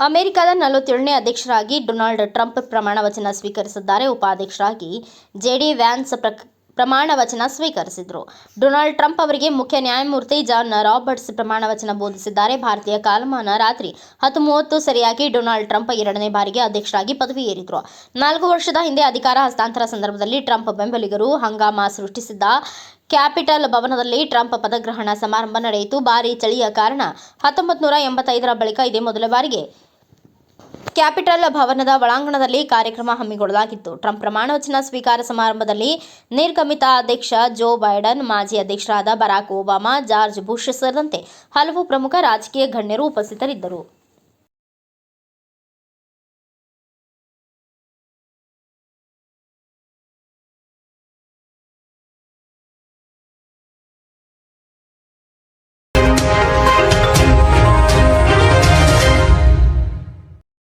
ಅಮೆರಿಕದ ನಲವತ್ತೇಳನೇ ಅಧ್ಯಕ್ಷರಾಗಿ Donald Trump ಪ್ರಮಾಣ ವಚನ ಸ್ವೀಕರಿಸಿದ್ದಾರೆ. ಉಪಾಧ್ಯಕ್ಷರಾಗಿ ಜೆಡಿ ವ್ಯಾನ್ಸ್ ಪ್ರಕ್- ಪ್ರಮಾಣ ವಚನ ಸ್ವೀಕರಿಸಿದರು. ಡೊನಾಲ್ಡ್ ಟ್ರಂಪ್ ಅವರಿಗೆ ಮುಖ್ಯ ನ್ಯಾಯಮೂರ್ತಿ ಜಾನ್ ರಾಬರ್ಟ್ಸ್ ಪ್ರಮಾಣ ವಚನ ಬೋಧಿಸಿದ್ದಾರೆ. ಭಾರತೀಯ ಕಾಲಮಾನ ರಾತ್ರಿ ಹತ್ತು ಮೂವತ್ತು ಸರಿಯಾಗಿ ಡೊನಾಲ್ಡ್ ಟ್ರಂಪ್ ಎರಡನೇ ಬಾರಿಗೆ ಅಧ್ಯಕ್ಷರಾಗಿ ಪದವಿ ಏರಿದರು ನಾಲ್ಕು ವರ್ಷದ ಹಿಂದೆ ಅಧಿಕಾರ ಹಸ್ತಾಂತರ ಸಂದರ್ಭದಲ್ಲಿ ಟ್ರಂಪ್ ಬೆಂಬಲಿಗರು ಹಂಗಾಮ ಸೃಷ್ಟಿಸಿದ್ದ ಕ್ಯಾಪಿಟಲ್ ಭವನದಲ್ಲಿ ಟ್ರಂಪ್ ಪದಗ್ರಹಣ ಸಮಾರಂಭ ನಡೆಯಿತು. ಭಾರೀ ಚಳಿಯ ಕಾರಣ ಹತ್ತೊಂಬತ್ತು ನೂರ ಎಂಬತ್ತೈದರ ಬಳಿಕ ಇದೇ ಮೊದಲ ಬಾರಿಗೆ ಕ್ಯಾಪಿಟಲ್ ಭವನದ ಒಳಾಂಗಣದಲ್ಲಿ ಕಾರ್ಯಕ್ರಮ ಹಮ್ಮಿಕೊಳ್ಳಲಾಗಿತ್ತು. ಟ್ರಂಪ್ ಪ್ರಮಾಣವಚನ ಸ್ವೀಕಾರ ಸಮಾರಂಭದಲ್ಲಿ ನಿರ್ಗಮಿತ ಅಧ್ಯಕ್ಷ ಜೋ ಬೈಡನ್, ಮಾಜಿ ಅಧ್ಯಕ್ಷರಾದ ಬರಾಕ್ ಒಬಾಮಾ, ಜಾರ್ಜ್ ಬುಷ್ ಸೇರಿದಂತೆ ಹಲವು ಪ್ರಮುಖ ರಾಜಕೀಯ ಗಣ್ಯರು ಉಪಸ್ಥಿತರಿದ್ದರು.